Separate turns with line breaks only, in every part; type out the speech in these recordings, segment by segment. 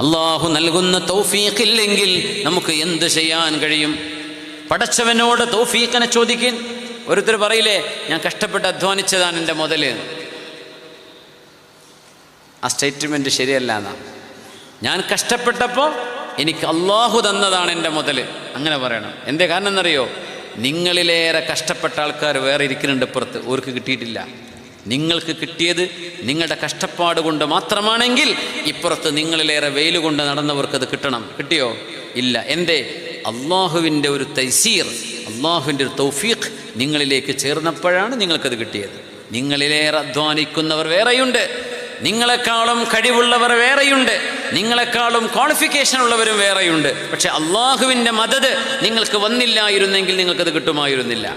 അള്ളാഹു നൽകുന്ന തൗഫീഖില്ലെങ്കിൽ നമുക്ക് എന്ത് ചെയ്യാൻ കഴിയും? പടച്ചവനോട് തൗഫീഖിനെ ചോദിക്കും. ഒരുത്തർ പറയില്ലേ ഞാൻ കഷ്ടപ്പെട്ട് അധ്വാനിച്ചതാണ് എന്റെ മുതൽ ആ സ്റ്റേറ്റ്മെന്റ് ശരിയല്ല എന്നാ. ഞാൻ കഷ്ടപ്പെട്ടപ്പോൾ എനിക്ക് അള്ളാഹു തന്നതാണ് എന്റെ മുതൽ അങ്ങനെ പറയണം. എന്തേ കാരണം എന്നറിയോ നിങ്ങളിലേറെ കഷ്ടപ്പെട്ട ആൾക്കാർ വേറെ ഇരിക്കുന്നുണ്ട് പുറത്ത്. ഓർക്ക് കിട്ടിയിട്ടില്ല. നിങ്ങൾക്ക് കിട്ടിയത് നിങ്ങളുടെ കഷ്ടപ്പാട് കൊണ്ട് മാത്രമാണെങ്കിൽ ഇപ്പുറത്ത് നിങ്ങളിലേറെ വെയിൽ കൊണ്ട് നടന്നവർക്ക് അത് കിട്ടണം. കിട്ടിയോ? ഇല്ല. എന്തേ? അള്ളാഹുവിന്റെ ഒരു തൈസീർ അള്ളാഹുവിന്റെ ഒരു തൗഫീഖ് നിങ്ങളിലേക്ക് ചേർന്നപ്പോഴാണ് നിങ്ങൾക്കത് കിട്ടിയത്. നിങ്ങളിലേറെ അധ്വാനിക്കുന്നവർ വേറെയുണ്ട്. നിങ്ങളെക്കാളും കഴിവുള്ളവർ വേറെയുണ്ട്. നിങ്ങളെക്കാളും ക്വാളിഫിക്കേഷൻ ഉള്ളവരും വേറെയുണ്ട്. പക്ഷെ അള്ളാഹുവിന്റെ മദത് നിങ്ങൾക്ക് വന്നില്ലായിരുന്നെങ്കിൽ നിങ്ങൾക്കത് കിട്ടുമായിരുന്നില്ല.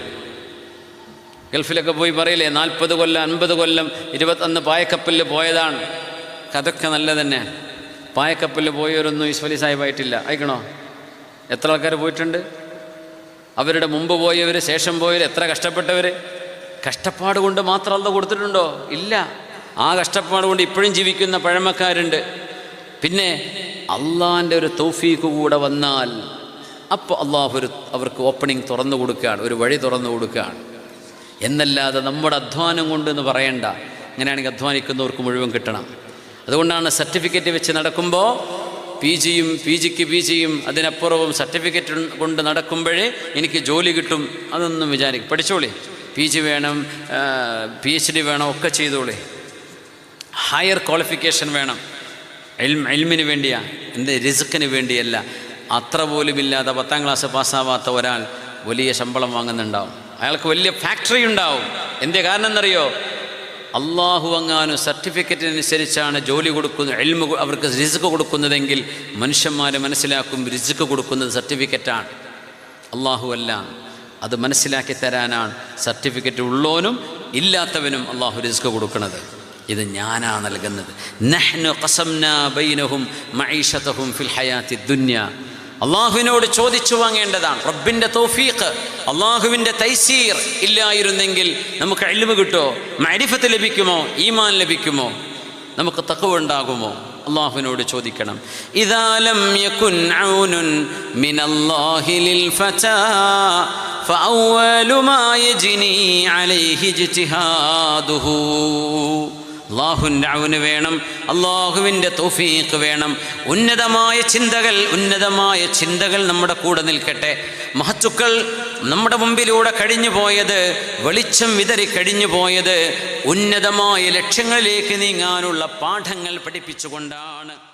ഗൾഫിലൊക്കെ പോയി പറയില്ലേ നാൽപ്പത് കൊല്ലം അൻപത് കൊല്ലം ഇരുപത്തൊന്ന് പായക്കപ്പലിൽ പോയതാണ്. അതൊക്കെ നല്ല തന്നെ പായക്കപ്പലിൽ പോയവരൊന്നും ഈശ്വലി സാഹിബായിട്ടില്ല. അയക്കണോ എത്ര ആൾക്കാർ പോയിട്ടുണ്ട്? അവരുടെ മുമ്പ് പോയവർ ശേഷം പോയവർ എത്ര കഷ്ടപ്പെട്ടവർ കഷ്ടപ്പാട് കൊണ്ട് മാത്രം അല്ല കൊടുത്തിട്ടുണ്ടോ? ഇല്ല. ആ കഷ്ടപ്പാട് കൊണ്ട് ഇപ്പോഴും ജീവിക്കുന്ന പഴമക്കാരുണ്ട്. പിന്നെ അള്ളാന്റെ ഒരു തൗഫീക്ക് കൂടെ വന്നാൽ അപ്പോൾ അള്ളാഹു ഒരു അവർക്ക് ഓപ്പണിംഗ് തുറന്നു കൊടുക്കുകയാണ് ഒരു വഴി തുറന്നു കൊടുക്കുകയാണ്. എന്നല്ലാതെ നമ്മുടെ അധ്വാനം കൊണ്ട് എന്ന് പറയണ്ട. അങ്ങനെയാണെങ്കിൽ അധ്വാനിക്കുന്നവർക്ക് മുഴുവൻ കിട്ടണം. അതുകൊണ്ടാണ് സർട്ടിഫിക്കറ്റ് വെച്ച് നടക്കുമ്പോൾ പി ജിയും പി ജിക്ക് പി ജിയും അതിനപ്പുറവും സർട്ടിഫിക്കറ്റ് കൊണ്ട് നടക്കുമ്പോഴേ എനിക്ക് ജോലി കിട്ടും അതൊന്നും വിചാരിക്കും പഠിച്ചോളി. പി ജി വേണം പി എച്ച് ഡി വേണം ഒക്കെ ചെയ്തോളി. ഹയർ ക്വാളിഫിക്കേഷൻ വേണം. എൽമിന് വേണ്ടിയാ എന്ത് റിസ്ക്കിന് വേണ്ടിയല്ല. അത്ര പോലുമില്ലാതെ പത്താം ക്ലാസ് പാസ്സാവാത്ത ഒരാൾ വലിയ ശമ്പളം വാങ്ങുന്നുണ്ടാവും. അയാൾക്ക് വലിയ ഫാക്ടറി ഉണ്ടാവും. എന്തേ കാരണം എന്നറിയോ അള്ളാഹു അങ്ങാനും സർട്ടിഫിക്കറ്റിനനുസരിച്ചാണ് ജോലി കൊടുക്കുന്നത് എൽമ അവർക്ക് റിസ്ക് കൊടുക്കുന്നതെങ്കിൽ മനുഷ്യന്മാർ മനസ്സിലാക്കും റിസ്ക് കൊടുക്കുന്നത് സർട്ടിഫിക്കറ്റാണ്. അള്ളാഹു അല്ല അത് മനസ്സിലാക്കി തരാനാണ് സർട്ടിഫിക്കറ്റ് ഉള്ളവനും ഇല്ലാത്തവനും അള്ളാഹു റിസ്ക് കൊടുക്കുന്നത്. ഇത് ഞാനാ നൽകുന്നത്. നഹ്നു കസംന ബൈനഹും മൈഷത്തഹും ഫിൽ ദുന്യ. അള്ളാഹുവിനോട് ചോദിച്ചു വാങ്ങേണ്ടതാണ്. റബ്ബിന്റെ തോഫീഖ് അള്ളാഹുവിന്റെ തൈസീർ ഇല്ലായിരുന്നെങ്കിൽ നമുക്ക് അഴിമ കിട്ടുമോ മരിഫത്ത് ലഭിക്കുമോ? ഈമാൻ ലഭിക്കുമോ? നമുക്ക് തക്കവുണ്ടാകുമോ അള്ളാഹുവിനോട് ചോദിക്കണം. ഇതാലം യകുൻ ഔനുൻ മിനല്ലാഹി ലിൽ ഫതാ മാ അലൈഹി ഇജ്തിഹാദുഹു. അള്ളാഹുവിന്റെ അവന് വേണം അള്ളാഹുവിന്റെ തൗഫീഖ് വേണം. ഉന്നതമായ ചിന്തകൾ ഉന്നതമായ ചിന്തകൾ നമ്മുടെ കൂടെ നിൽക്കട്ടെ. മഹത്തുക്കൾ നമ്മുടെ മുമ്പിലൂടെ കഴിഞ്ഞു പോയത് വെളിച്ചം വിതറി കഴിഞ്ഞു പോയത് ഉന്നതമായ ലക്ഷ്യങ്ങളിലേക്ക് നീങ്ങാനുള്ള പാഠങ്ങൾ പഠിപ്പിച്ചുകൊണ്ടാണ്.